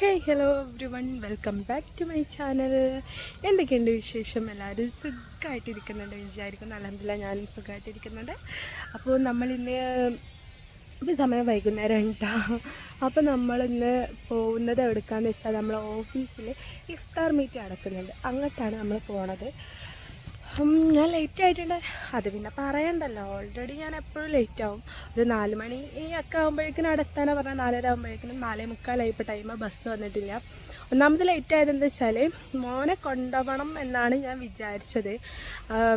Hey hello everyone welcome back to my channel എന്തൊക്കെയുണ്ട് വിശേഷം? എല്ലാവരും സുഖമായിട്ടിരിക്കുന്നുണ്ട് വിചാരിക്കുന്നു അലഹമില്ല ഞാനും സുഖമായിട്ടിരിക്കുന്നുണ്ട് അപ്പോൾ നമ്മളിന്ന് ഇപ്പോൾ സമയം വൈകുന്നേരം ഉണ്ടാ അപ്പോൾ നമ്മളിന്ന് പോകുന്നത് എവിടേക്കാന്ന് വെച്ചാൽ നമ്മളെ ഓഫീസിൽ ഇഫ്താർ മീറ്റ് നടക്കുന്നുണ്ട്. അങ്ങോട്ടാണ് നമ്മൾ പോണത്. ഞാൻ ലേറ്റ് ആയിട്ടുണ്ട്. അത് പിന്നെ പറയണ്ടല്ലോ. ഓൾറെഡി ഞാൻ എപ്പോഴും ലേറ്റ് ആവും. ഒരു നാല് മണി ഈ ഒക്കെ ആകുമ്പോഴേക്കിനും അടുത്താനെ പറഞ്ഞാൽ നാലര ആകുമ്പോഴേക്കിനും നാലേ മുക്കാലായി ഇപ്പോൾ ടൈം ബസ് വന്നിട്ടില്ല. ഒന്നാമത് ലേറ്റ് ആയതെന്ന് വെച്ചാൽ മോനെ കൊണ്ടുപോകണം എന്നാണ് ഞാൻ വിചാരിച്ചത്.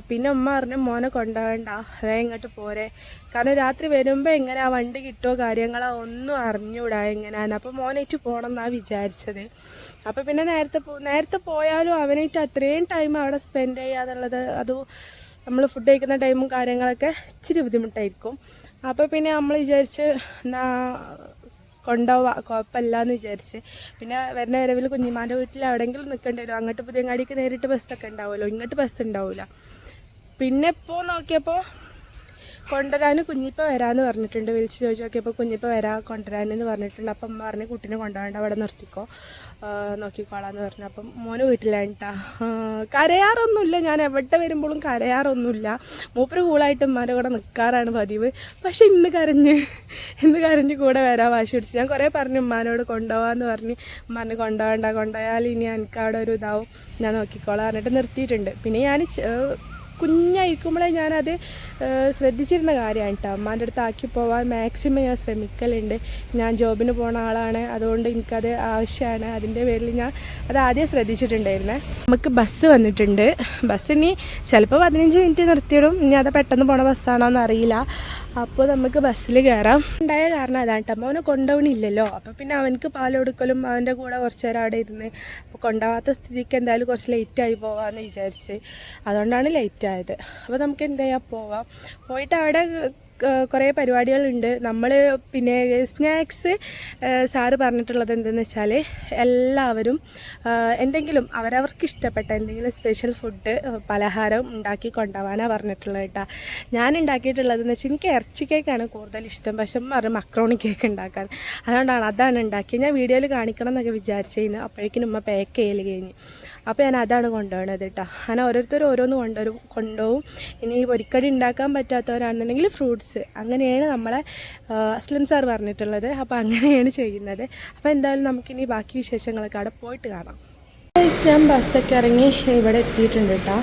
പിന്നെ ഉമ്മ പറഞ്ഞു മോനെ കൊണ്ടുപോകണ്ട അതേ ഇങ്ങോട്ട് പോരെ. കാരണം രാത്രി വരുമ്പോൾ എങ്ങനെ ആ വണ്ടി കിട്ടുമോ കാര്യങ്ങളോ ഒന്നും അറിഞ്ഞൂടാ എങ്ങനെയാണ് അപ്പോൾ മോനേറ്റ് പോകണം എന്നാണ് വിചാരിച്ചത്. അപ്പോൾ പിന്നെ നേരത്തെ പോ നേരത്തെ പോയാലും അവനായിട്ട് അത്രയും ടൈം അവിടെ സ്പെൻഡ് ചെയ്യാന്നുള്ളത് അത് നമ്മൾ ഫുഡ് കഴിക്കുന്ന ടൈമും കാര്യങ്ങളൊക്കെ ഇച്ചിരി ബുദ്ധിമുട്ടായിരിക്കും. അപ്പോൾ പിന്നെ നമ്മൾ വിചാരിച്ച് കൊണ്ടുപോവാ. കുഴപ്പമില്ല എന്ന് വിചാരിച്ച്. പിന്നെ വരുന്ന വരവിൽ കുഞ്ഞിമാന്റെ വീട്ടിൽ എവിടെയെങ്കിലും നിൽക്കേണ്ടി വരും. അങ്ങോട്ട് പുതിയങ്ങാടിക്ക് നേരിട്ട് ബസ്സൊക്കെ ഉണ്ടാവുമല്ലോ. ഇങ്ങോട്ട് ബസ് ഉണ്ടാവില്ല പിന്നെ ഇപ്പോൾ നോക്കിയപ്പോൾ കൊണ്ടുവരാൻ കുഞ്ഞിപ്പ വരാമെന്ന് പറഞ്ഞിട്ടുണ്ട്. വിളിച്ച് ചോദിച്ചു നോക്കിയപ്പോൾ കുഞ്ഞിപ്പ വരാ കൊണ്ടുവരാനെന്ന് പറഞ്ഞിട്ടുണ്ട്. അപ്പം പറഞ്ഞ് കുട്ടീനെ കൊണ്ടുപോകണ്ട അവിടെ നിർത്തിക്കോ. നോക്കിക്കോളാന്ന് പറഞ്ഞു. അപ്പം മോന് വീട്ടിലാണ് കേട്ടാ കരയാറൊന്നുമില്ല. ഞാൻ എവിടെ വരുമ്പോഴും കരയാറൊന്നുമില്ല. മൂപ്പര് കൂളായിട്ട് ഉമ്മാന്റെ കൂടെ നിൽക്കാറാണ് പതിവ്. പക്ഷെ ഇന്ന് കരഞ്ഞ് ഇന്ന് കരഞ്ഞ് കൂടെ വരാൻ വാശി പിടിച്ച്. ഞാൻ കുറേ പറഞ്ഞു ഉമ്മാനോട് കൊണ്ടുപോകാമെന്ന് പറഞ്ഞ്. ഉമ്മാനെ കൊണ്ടുപോകണ്ട കൊണ്ടുപോയാൽ ഇനി എനിക്ക് അവിടെ ഒരു ഇതാവും. ഞാൻ നോക്കിക്കോളാം പറഞ്ഞിട്ട് നിർത്തിയിട്ടുണ്ട്. പിന്നെ ഞാൻ കുഞ്ഞായിരിക്കുമ്പോഴേ ഞാനത് ശ്രദ്ധിച്ചിരുന്ന കാര്യമാണ് കേട്ടോ അമ്മാന്റെ അടുത്ത് ആക്കി പോവാൻ മാക്സിമം ഞാൻ ശ്രമിക്കലുണ്ട്. ഞാൻ ജോബിന് പോണ ആളാണ്. അതുകൊണ്ട് എനിക്കത് ആവശ്യമാണ് അതിന്റെ പേരിൽ ഞാൻ അത് ആദ്യം ശ്രദ്ധിച്ചിട്ടുണ്ടായിരുന്നേ. നമുക്ക് ബസ് വന്നിട്ടുണ്ട്. ബസ് ഇനി ചിലപ്പോൾ പതിനഞ്ച് മിനിറ്റ് നിർത്തിയിടും. ഇനി അത് പെട്ടെന്ന് പോണ ബസ്സാണോ എന്ന് അറിയില്ല അപ്പോൾ നമുക്ക് ബസ്സിൽ കയറാം ഉണ്ടായ കാരണം അതാണ് കേട്ടോ അവനെ കൊണ്ടുപോകണില്ലല്ലോ അപ്പോൾ പിന്നെ അവനക്ക് പാൽ കൊടുക്കലും അവന്റെ കൂടെ കുറച്ച് നേരം അവിടെ ഇരുന്ന്. അപ്പോൾ കൊണ്ടുപോകാത്ത സ്ഥിതിക്ക് എന്തായാലും കുറച്ച് ലേറ്റായി പോവാമെന്ന് വിചാരിച്ച്. അതുകൊണ്ടാണ് ലേറ്റ് ആയത് അപ്പോൾ നമുക്ക് എന്ത് ചെയ്യാം പോവാം. പോയിട്ട് അവിടെ കുറേ പരിപാടികളുണ്ട്. നമ്മൾ പിന്നെ സ്നാക്സ് സാറ് പറഞ്ഞിട്ടുള്ളത് എന്തെന്ന് വെച്ചാൽ എല്ലാവരും എന്തെങ്കിലും അവരവർക്ക് ഇഷ്ടപ്പെട്ട എന്തെങ്കിലും സ്പെഷ്യൽ ഫുഡ് പലഹാരം ഉണ്ടാക്കി കൊണ്ടുപോകാനാണ് പറഞ്ഞിട്ടുള്ളത് കേട്ടോ. ഞാൻ ഉണ്ടാക്കിയിട്ടുള്ളതെന്ന് വെച്ചാൽ എനിക്ക് ഇറച്ചി കേക്കാണ് കൂടുതൽ ഇഷ്ടം. പക്ഷെ പറയും മക്രോണി കേക്ക് ഉണ്ടാക്കാൻ. അതുകൊണ്ടാണ് അതാണ് ഉണ്ടാക്കിയത് ഞാൻ വീഡിയോയിൽ കാണിക്കണം എന്നൊക്കെ വിചാരിച്ചിരുന്നു. അപ്പോഴേക്കും ഉമ്മ പാക്ക് ചെയ്യൽ കഴിഞ്ഞ്. അപ്പോൾ ഞാൻ അതാണ് കൊണ്ടുപോകണത് കേട്ടോ. അങ്ങനെ ഓരോരുത്തരും ഓരോന്ന് കൊണ്ടുവരും കൊണ്ടുപോകും ഇനി പൊരിക്കടി ഉണ്ടാക്കാൻ പറ്റാത്തവരാണെന്നുണ്ടെങ്കിൽ ഫ്രൂട്ട്സ് അങ്ങനെയാണ് നമ്മളെ അസ്ലം സാർ പറഞ്ഞിട്ടുള്ളത്. അപ്പോൾ അങ്ങനെയാണ് ചെയ്യുന്നത്. അപ്പോൾ എന്തായാലും നമുക്കിനി ബാക്കി വിശേഷങ്ങളൊക്കെ അവിടെ പോയിട്ട് കാണാം. ഞാൻ ബസ്സൊക്കെ ഇറങ്ങി ഇവിടെ എത്തിയിട്ടുണ്ട് കേട്ടോ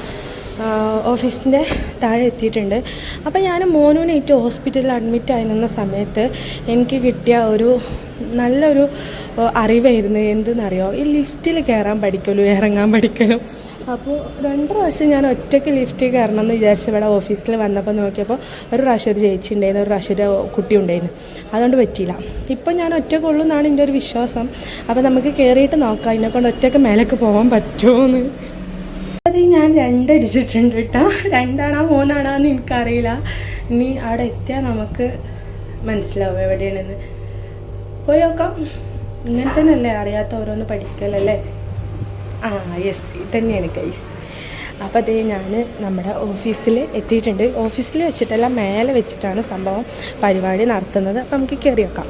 ഓഫീസിന്റെ താഴെ എത്തിയിട്ടുണ്ട്. അപ്പോൾ ഞാൻ മോനൂനേറ്റ് ഹോസ്പിറ്റലിൽ അഡ്മിറ്റ് ആയി നിന്ന സമയത്ത് എനിക്ക് കിട്ടിയ ഒരു നല്ലൊരു അറിവായിരുന്നു. എന്തെന്നറിയോ? ഈ ലിഫ്റ്റിൽ കയറാൻ പഠിക്കലും ഇറങ്ങാൻ പഠിക്കലും. അപ്പോൾ രണ്ട് പ്രാവശ്യം ഞാൻ ഒറ്റയ്ക്ക് ലിഫ്റ്റ് കയറണം എന്ന് വിചാരിച്ചു ഇവിടെ ഓഫീസിൽ വന്നപ്പോൾ നോക്കിയപ്പോൾ ഒരു പ്രാവശ്യം ഒരു ചേച്ചി ഉണ്ടായിരുന്നു ഒരു പ്രാവശ്യം ഒരു കുട്ടി ഉണ്ടായിരുന്നു. അതുകൊണ്ട് പറ്റിയില്ല. ഇപ്പം ഞാൻ ഒറ്റക്കുള്ളൂ എന്നാണ് എന്റെ ഒരു വിശ്വാസം. അപ്പോൾ നമുക്ക് കയറിയിട്ട് നോക്കാം അതിനെക്കൊണ്ട് ഒറ്റയ്ക്ക് മേലേക്ക് പോകാൻ പറ്റുമോയെന്ന് അത് ഞാൻ രണ്ടടിച്ചിട്ടുണ്ട് കേട്ടോ. രണ്ടാണോ മൂന്നാണോ എന്ന് എനിക്കറിയില്ല. ഇനി അവിടെ എത്തിയാൽ നമുക്ക് മനസ്സിലാവും എവിടെയാണെന്ന്. പോയി നോക്കാം. ഇങ്ങനെ തന്നെയല്ലേ അറിയാത്ത ഓരോന്ന് പഠിക്കലല്ലേ? ആ യെസ് ഇത് തന്നെയാണ് ഗൈസ് അപ്പോൾ അതേ ഞാൻ നമ്മുടെ ഓഫീസിൽ എത്തിയിട്ടുണ്ട്. ഓഫീസിൽ വെച്ചിട്ടല്ല മേലെ വെച്ചിട്ടാണ് സംഭവം പരിപാടി നടത്തുന്നത്. അപ്പോൾ നമുക്ക് കയറി വെക്കാം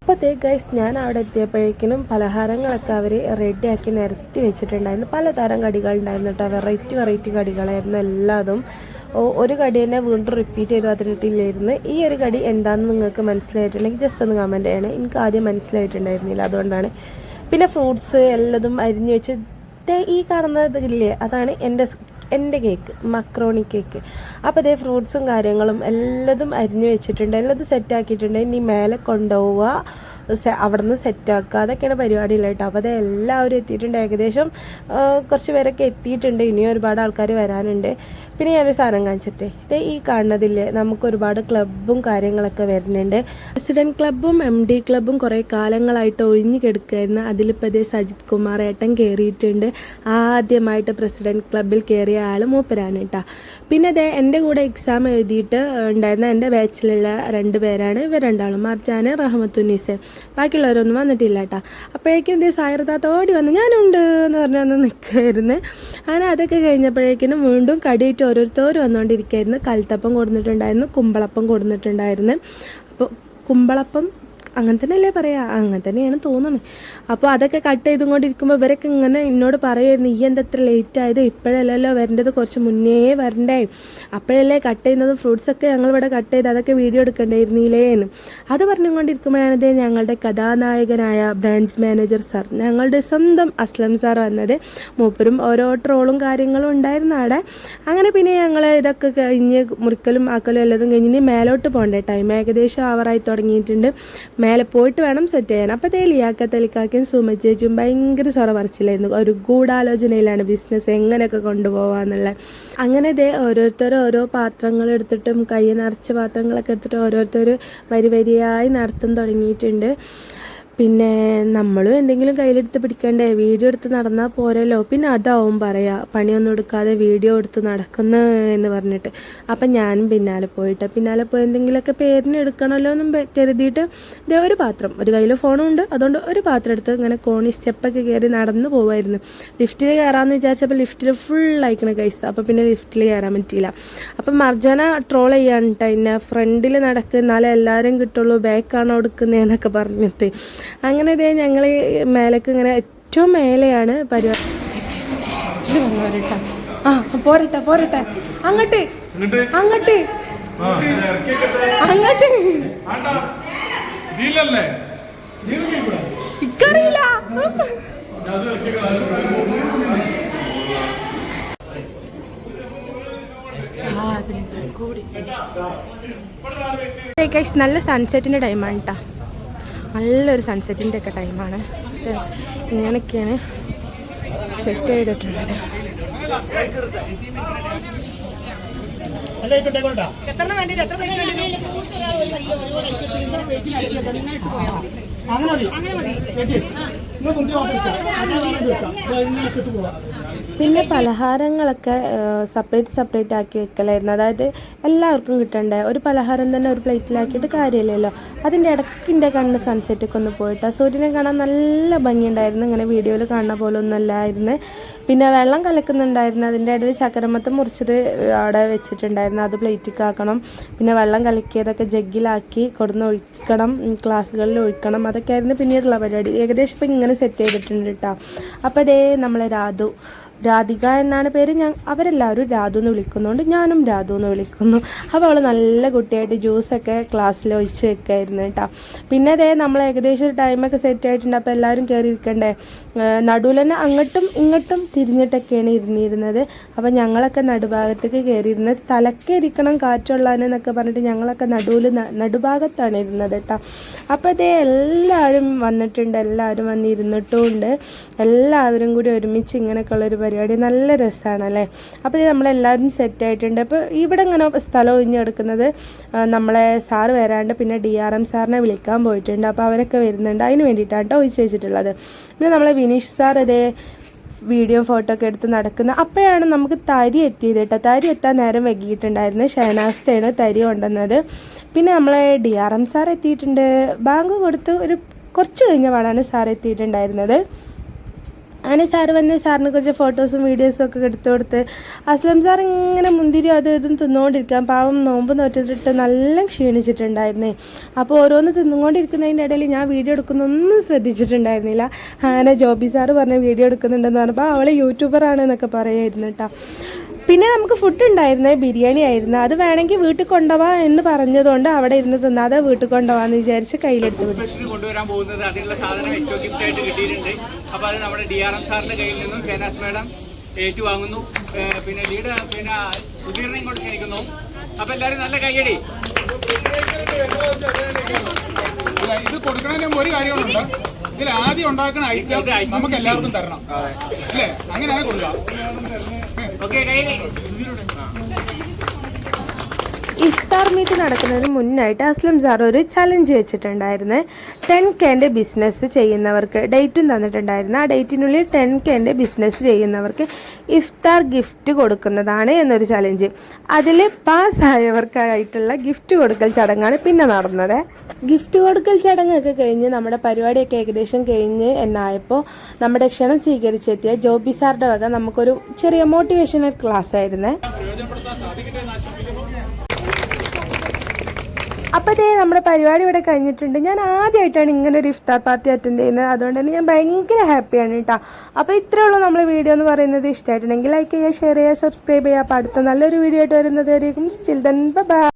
അപ്പോൾ അതേ ഗൈസ് ഞാൻ അവിടെ എത്തിയപ്പോഴേക്കിനും പലഹാരങ്ങളൊക്കെ അവർ റെഡിയാക്കി നിരത്തി വെച്ചിട്ടുണ്ടായിരുന്നു. പലതരം കടികളുണ്ടായിരുന്നു കേട്ടോ. വെറൈറ്റി വെറൈറ്റി കടികളായിരുന്നു എല്ലാതും. ഒരു കടി തന്നെ വീണ്ടും റിപ്പീറ്റ് ചെയ്ത് വന്നിട്ടില്ലായിരുന്നു. ഈ ഒരു കടി എന്താണെന്ന് നിങ്ങൾക്ക് മനസ്സിലായിട്ടുണ്ടെങ്കിൽ ജസ്റ്റ് ഒന്ന് കമന്റ് ചെയ്യണേ. എനിക്ക് ആദ്യം മനസ്സിലായിട്ടുണ്ടായിരുന്നില്ല. അതുകൊണ്ടാണ്. പിന്നെ ഫ്രൂട്ട്സ് എല്ലാതും അരിഞ്ഞു വെച്ച് ദേ ഈ കാണുന്നതില്ലേ അതാണ് എന്റെ എന്റെ കേക്ക് മക്രോണി കേക്ക്. അപ്പോൾ ഇതേ ഫ്രൂട്ട്സും കാര്യങ്ങളും എല്ലാതും അരിഞ്ഞു വെച്ചിട്ടുണ്ട്. എല്ലാതും സെറ്റാക്കിയിട്ടുണ്ട് ഇനി മേലെ കൊണ്ടുപോവുക. സെ- നിന്ന് സെറ്റ് അതൊക്കെയാണ് പരിപാടികൾ കേട്ടോ. അപ്പോൾ അത് എല്ലാവരും എത്തിയിട്ടുണ്ട്. ഏകദേശം കുറച്ച് പേരൊക്കെ എത്തിയിട്ടുണ്ട്. ഇനിയും ഒരുപാട് ആൾക്കാർ വരാനുണ്ട്. പിന്നെ ഞാനൊരു സാധനം കാണിച്ചിട്ടേ. ഈ കാണുന്നതില്ലേ നമുക്ക് ഒരുപാട് ക്ലബ്ബും കാര്യങ്ങളൊക്കെ വരുന്നുണ്ട്. പ്രസിഡന്റ് ക്ലബ്ബും എം ഡി ക്ലബ്ബും കുറേ കാലങ്ങളായിട്ട് ഒഴിഞ്ഞു കിടക്കുകയായിരുന്നു. അതിലിപ്പോൾ ഇതേ സജിത് കുമാർ ഏട്ടൻ കയറിയിട്ടുണ്ട് ആദ്യമായിട്ട് പ്രസിഡന്റ് ക്ലബ്ബിൽ കയറിയ ആൾ മൂപ്പരാണ് കേട്ടോ. പിന്നെ അതെ എന്റെ കൂടെ എക്സാം എഴുതിയിട്ട് ഉണ്ടായിരുന്ന എന്റെ ബാച്ചിലുള്ള രണ്ട് പേരാണ്. ഇവർ രണ്ടാളും മർജാന് റഹമത്തുന്നീസ് ബാക്കിയുള്ളവരൊന്നും വന്നിട്ടില്ല കേട്ടോ അപ്പോഴേക്കും ഇതേ സായർദാത്ത ഓടി വന്ന് ഞാനുണ്ട് എന്ന് പറഞ്ഞ് വന്ന് നിൽക്കുമായിരുന്നു അങ്ങനെ അതൊക്കെ കഴിഞ്ഞപ്പോഴേക്കിനും വീണ്ടും കടിയിട്ട് ഓരോരുത്തർ വന്നുകൊണ്ടിരിക്കുകയായിരുന്നു കൽത്തപ്പം കൊടുത്തിട്ടുണ്ടായിരുന്നു കുമ്പളപ്പം കൊടുത്തിട്ടുണ്ടായിരുന്നു അപ്പോൾ കുമ്പളപ്പം അങ്ങനെ തന്നെയല്ലേ പറയാ? അങ്ങനെ തന്നെയാണ് തോന്നുന്നത് അപ്പോൾ അതൊക്കെ കട്ട് ചെയ്തുകൊണ്ടിരിക്കുമ്പോൾ ഇവരൊക്കെ ഇങ്ങനെ എന്നോട് പറയുമായിരുന്നു ഈ എന്താ ഇത്ര ലേറ്റ് ആയത്? ഇപ്പോഴല്ലല്ലോ വരേണ്ടത് കുറച്ച് മുന്നേ വരണ്ടേ? അപ്പോഴല്ലേ കട്ട് ചെയ്യുന്നത്? ഫ്രൂട്ട്സ് ഒക്കെ ഞങ്ങൾ ഇവിടെ കട്ട് ചെയ്ത് അതൊക്കെ വീഡിയോ എടുക്കണ്ടായിരുന്നില്ലേന്ന്. അത് പറഞ്ഞുകൊണ്ടിരിക്കുമ്പോഴാണ് ഇതേ ഞങ്ങളുടെ കഥാനായകനായ ബ്രാഞ്ച് മാനേജർ സാർ ഞങ്ങളുടെ സ്വന്തം അസ്ലം സാർ വന്നത്. മൂപ്പരും ഓരോ ട്രോളും കാര്യങ്ങളും ഉണ്ടായിരുന്ന അവിടെ. അങ്ങനെ പിന്നെ ഞങ്ങൾ ഇതൊക്കെ കഴിഞ്ഞ് മുറിക്കലും ആക്കലും എല്ലാതും കഴിഞ്ഞ് മേലോട്ട് പോകണ്ടേ? ടൈം ഏകദേശം ആവറായി തുടങ്ങിയിട്ടുണ്ട്. മേലെ പോയിട്ട് വേണം സെറ്റ് ചെയ്യാൻ. അപ്പോൾ തേ ലിയാക്ക സുമ സുമച്ചേച്ചും ഭയങ്കര സ്വറ പറിച്ചില്ലായിരുന്നു ഒരു ഗൂഢാലോചനയിലാണ് ബിസിനസ് എങ്ങനെയൊക്കെ കൊണ്ടുപോകാന്നുള്ള അങ്ങനെ ഇതേ ഓരോരുത്തർ ഓരോ പാത്രങ്ങൾ എടുത്തിട്ടും കൈ നിറച്ച പാത്രങ്ങളൊക്കെ എടുത്തിട്ട് ഓരോരുത്തർ വരി വരിയായി നടത്താൻ തുടങ്ങിയിട്ടുണ്ട്. പിന്നെ നമ്മളും എന്തെങ്കിലും കയ്യിലെടുത്ത് പിടിക്കണ്ടേ? വീഡിയോ എടുത്ത് നടന്നാൽ പോരല്ലോ. പിന്നെ അതാവും പറയാ പണിയൊന്നും എടുക്കാതെ വീഡിയോ എടുത്ത് നടക്കുന്നു എന്ന് പറഞ്ഞിട്ട്. അപ്പം ഞാനും പിന്നാലെ പോയിട്ട് പിന്നാലെ പോയി എന്തെങ്കിലുമൊക്കെ പേരിന് എടുക്കണമല്ലോ എന്നും കരുതിയിട്ട് ഇതേ ഒരു പാത്രം. ഒരു കയ്യിൽ ഫോണും ഉണ്ട് അതുകൊണ്ട് ഒരു പാത്രം എടുത്ത് ഇങ്ങനെ കോണി സ്റ്റെപ്പൊക്കെ കയറി നടന്നു പോകുമായിരുന്നു ലിഫ്റ്റിൽ കയറാമെന്ന് വിചാരിച്ചപ്പോൾ ലിഫ്റ്റിൽ ഫുൾ അയക്കണ കൈസ് അപ്പോൾ പിന്നെ ലിഫ്റ്റിൽ കയറാൻ പറ്റിയില്ല. അപ്പം മർജന ട്രോൾ ചെയ്യാൻ കേട്ടോ എന്നെ ഫ്രണ്ടിൽ നടക്കുന്നാലേ എല്ലാവരും കിട്ടുള്ളൂ. ബാക്കാണോ എടുക്കുന്നതെന്നൊക്കെ പറഞ്ഞിട്ട്. അങ്ങനെ ഇതേ ഞങ്ങൾ മേലേക്ക് ഇങ്ങനെ ഏറ്റവും മേലെയാണ് പരിപാടി ആ പോരട്ടെ പോരട്ടെ. അങ്ങോട്ട് അങ്ങോട്ട്. അങ്ങോട്ട്. ഇക്കറിയില്ല നല്ല സൺസെറ്റിന്റെ ടൈമാണ് കേട്ടോ നല്ലൊരു സൺസെറ്റിന്റെ ഒക്കെ ടൈമാണ് ഇങ്ങനെയൊക്കെയാണ് സെറ്റ് ചെയ്തിട്ടുള്ളത്. അങ്ങനെ മതി. ചേച്ചി നിങ്ങൾ പിന്നെ പലഹാരങ്ങളൊക്കെ സെപ്പറേറ്റ് സെപ്പറേറ്റ് ആക്കി വെക്കലായിരുന്നു. അതായത് എല്ലാവർക്കും കിട്ടണ്ടേ? ഒരു പലഹാരം തന്നെ ഒരു പ്ലേറ്റിലാക്കിയിട്ട് കാര്യമില്ലല്ലോ. അതിന്റെ ഇടയ്ക്കിന്റെ കണ്ണ് സൺസെറ്റൊക്കെ ഒന്ന് പോയിട്ട്. സൂര്യനെ കാണാൻ നല്ല ഭംഗിയുണ്ടായിരുന്നു. ഇങ്ങനെ വീഡിയോയിൽ കാണുന്ന പോലെ ഒന്നും അല്ലായിരുന്നു. പിന്നെ വെള്ളം കലക്കുന്നുണ്ടായിരുന്നു. അതിന്റെ ഇടയിൽ ചക്കരമത്തം മുറിച്ചിട്ട് അവിടെ വെച്ചിട്ടുണ്ടായിരുന്നു. അത് പ്ലേറ്റിൽ പിന്നെ വെള്ളം കലക്കിയതൊക്കെ ജഗ്ഗിലാക്കി കൊടുന്ന് ഒഴിക്കണം. ഗ്ലാസ്സുകളിൽ ഒഴിക്കണം. അതൊക്കെ ആയിരുന്നു പിന്നീടുള്ള പരിപാടി. ഏകദേശം ഇപ്പം ഇങ്ങനെ സെറ്റ് ചെയ്തിട്ടുണ്ട് കേട്ടോ അപ്പോൾ അതേ നമ്മളെ രാധു. രാധിക എന്നാണ് പേര്. ഞാൻ അവരെല്ലാവരും രാധു എന്ന് വിളിക്കുന്നുണ്ട് ഞാനും രാധു എന്ന് വിളിക്കുന്നു. അപ്പോൾ അവൾ നല്ല കുട്ടിയായിട്ട് ജ്യൂസൊക്കെ ക്ലാസ്സിൽ ഒഴിച്ച് വെക്കായിരുന്നു കേട്ടോ. പിന്നെ അതേ നമ്മൾ ഏകദേശം ഒരു ടൈമൊക്കെ സെറ്റ് ആയിട്ടുണ്ട്. അപ്പോൾ എല്ലാവരും കയറി ഇരിക്കണ്ടേ? നടുവിൽ തന്നെ അങ്ങോട്ടും ഇങ്ങോട്ടും തിരിഞ്ഞിട്ടൊക്കെയാണ് ഇരുന്നിരുന്നത്. അപ്പോൾ ഞങ്ങളൊക്കെ നടുഭാഗത്തേക്ക് കയറിയിരുന്നത് തലക്കെ ഇരിക്കണം കാറ്റുള്ളാനെന്നൊക്കെ പറഞ്ഞിട്ട് ഞങ്ങളൊക്കെ നടുവിൽ നടുഭാഗത്താണ് ഇരുന്നത് കേട്ടോ. അപ്പോൾ അതേ എല്ലാവരും വന്നിട്ടുണ്ട്. എല്ലാവരും വന്നിരുന്നിട്ടും ഉണ്ട്. എല്ലാവരും കൂടി ഒരുമിച്ച് ഇങ്ങനെയൊക്കെ ഉള്ളൊരു പരിപാടി. നല്ല രസമാണല്ലേ അപ്പോൾ നമ്മളെല്ലാവരും സെറ്റ് ആയിട്ടുണ്ട്. അപ്പോൾ ഇവിടെ ഇങ്ങനെ സ്ഥലം ഒഴിഞ്ഞ് കിടക്കുന്നത് നമ്മളെ സാറ് വരാണ്ട് പിന്നെ ഡി ആർ എം സാറിനെ വിളിക്കാൻ പോയിട്ടുണ്ട്. അപ്പോൾ അവരൊക്കെ വരുന്നുണ്ട്. അതിന് വേണ്ടിയിട്ടാണ് കേട്ടോ ഒഴിച്ച് വെച്ചിട്ടുള്ളത്. പിന്നെ നമ്മളെ വിനീഷ് സാർ അതേ വീഡിയോ ഫോട്ടോ ഒക്കെ എടുത്ത് നടക്കുന്നത് അപ്പോഴാണ് നമുക്ക് തരി എത്തിയത് കേട്ടോ തരി എത്താൻ നേരം വൈകിയിട്ടുണ്ടായിരുന്നു ഷഹനാസ്തയാണ് തരി കൊണ്ടുവന്നത്. പിന്നെ നമ്മളെ ഡി ആർ എം സാർ എത്തിയിട്ടുണ്ട്. ബാങ്ക് കൊടുത്ത് ഒരു കുറച്ച് കഴിഞ്ഞ പാടാണ് സാർ എത്തിയിട്ടുണ്ടായിരുന്നത്. അങ്ങനെ സാറ് വന്ന് സാറിനെ കുറച്ച് ഫോട്ടോസും വീഡിയോസും ഒക്കെ എടുത്തു കൊടുത്ത് അസ്ലം സാർ ഇങ്ങനെ മുന്തിരി അതും ഇതും തിന്നുകൊണ്ടിരിക്കാം പാവം നോമ്പ് നോറ്റിട്ട് നല്ല ക്ഷീണിച്ചിട്ടുണ്ടായിരുന്നേ. അപ്പോൾ ഓരോന്ന് തിന്നുകൊണ്ടിരിക്കുന്നതിന്റെ ഇടയിൽ ഞാൻ വീഡിയോ എടുക്കുന്നൊന്നും ശ്രദ്ധിച്ചിട്ടുണ്ടായിരുന്നില്ല. അങ്ങനെ ജോബി സാറ് പറഞ്ഞ് വീഡിയോ എടുക്കുന്നുണ്ടെന്ന് പറഞ്ഞപ്പോൾ അവൾ യൂട്യൂബറാണ് എന്നൊക്കെ പറയായിരുന്നു കേട്ടോ. പിന്നെ നമുക്ക് ഫുഡ് ഉണ്ടായിരുന്നത് ബിരിയാണി ആയിരുന്നു. അത് വേണമെങ്കിൽ വീട്ടിൽ കൊണ്ടുപോവാ എന്ന് പറഞ്ഞതുകൊണ്ട് അവിടെ ഇരുന്ന് തിന്നാതെ വീട്ടിൽ കൊണ്ടുപോകാന്ന് വിചാരിച്ച് കയ്യിലെടുത്ത് പിടിച്ചു. സ്പെഷ്യൽ കൊണ്ടുവരാൻ പോകുന്നത് അതിനുള്ള സാധനം ഏറ്റവും ഗിഫ്റ്റ് ആയിട്ട് കിട്ടിയിട്ടുണ്ട്. അപ്പോൾ അത് നമ്മുടെ ഡി ആർ എം സാറിന്റെ കയ്യിൽ നിന്നും ഷേനാസ് മാഡം ഏറ്റുവാങ്ങുന്നു. പിന്നെ ലീഡ് പിന്നെ ക്ഷണിക്കുന്നു. എല്ലാവരും നല്ല കയ്യടി. ഇത് കൊടുക്കണതിന് മുമ്പ് ഒരു കാര്യമുണ്ട്. ഇതിൽ ആദ്യം ഉണ്ടാക്കുന്ന ഐറ്റം നമുക്ക് എല്ലാവർക്കും തരണം. അല്ലേ? അങ്ങനെയാണ് കൊടുക്കാം ഇഫ്താർ മീറ്റ് നടക്കുന്നതിന് മുന്നായിട്ട് അസ്ലം സാർ ഒരു ചലഞ്ച് വെച്ചിട്ടുണ്ടായിരുന്നു. ടെൻ കെന്റെ ബിസിനസ് ചെയ്യുന്നവർക്ക് ഡേറ്റും തന്നിട്ടുണ്ടായിരുന്നു. ആ ഡേറ്റിനുള്ളിൽ ടെൻ കെന്റെ ബിസിനസ് ചെയ്യുന്നവർക്ക് ഇഫ്താർ ഗിഫ്റ്റ് കൊടുക്കുന്നതാണ് എന്നൊരു ചലഞ്ച് അതിൽ പാസ്സായവർക്കായിട്ടുള്ള ഗിഫ്റ്റ് കൊടുക്കൽ ചടങ്ങാണ് പിന്നെ നടന്നത്. ഗിഫ്റ്റ് കൊടുക്കൽ ചടങ്ങൊക്കെ കഴിഞ്ഞ് നമ്മുടെ പരിപാടിയൊക്കെ ഏകദേശം കഴിഞ്ഞ് എന്നായപ്പോൾ നമ്മുടെ ക്ഷണം സ്വീകരിച്ചെത്തിയ ജോബി സാറിന്റെ വക നമുക്കൊരു ചെറിയ മോട്ടിവേഷണൽ ക്ലാസ് ആയിരുന്നേ. അപ്പോൾ ദേ നമ്മുടെ പരിപാടി ഇവിടെ കഴിഞ്ഞിട്ടുണ്ട്. ഞാൻ ആദ്യമായിട്ടാണ് ഇങ്ങനെ ഒരു ഇഫ്താർ പാർട്ടി അറ്റൻഡ് ചെയ്യുന്നത്. അതുകൊണ്ട് തന്നെ ഞാൻ ഭയങ്കര ഹാപ്പിയാണ് കേട്ടോ. അപ്പോൾ ഇത്രയേ ഉള്ളൂ നമ്മൾ വീഡിയോ എന്ന് പറയുന്നത്. ഇഷ്ടമായിട്ടുണ്ടെങ്കിൽ ലൈക്ക് ചെയ്യുക ഷെയർ ചെയ്യുക സബ്സ്ക്രൈബ് ചെയ്യുക. അപ്പോൾ അടുത്ത നല്ലൊരു വീഡിയോ ആയിട്ട് വരുന്നത് വരേക്കും. Still then bye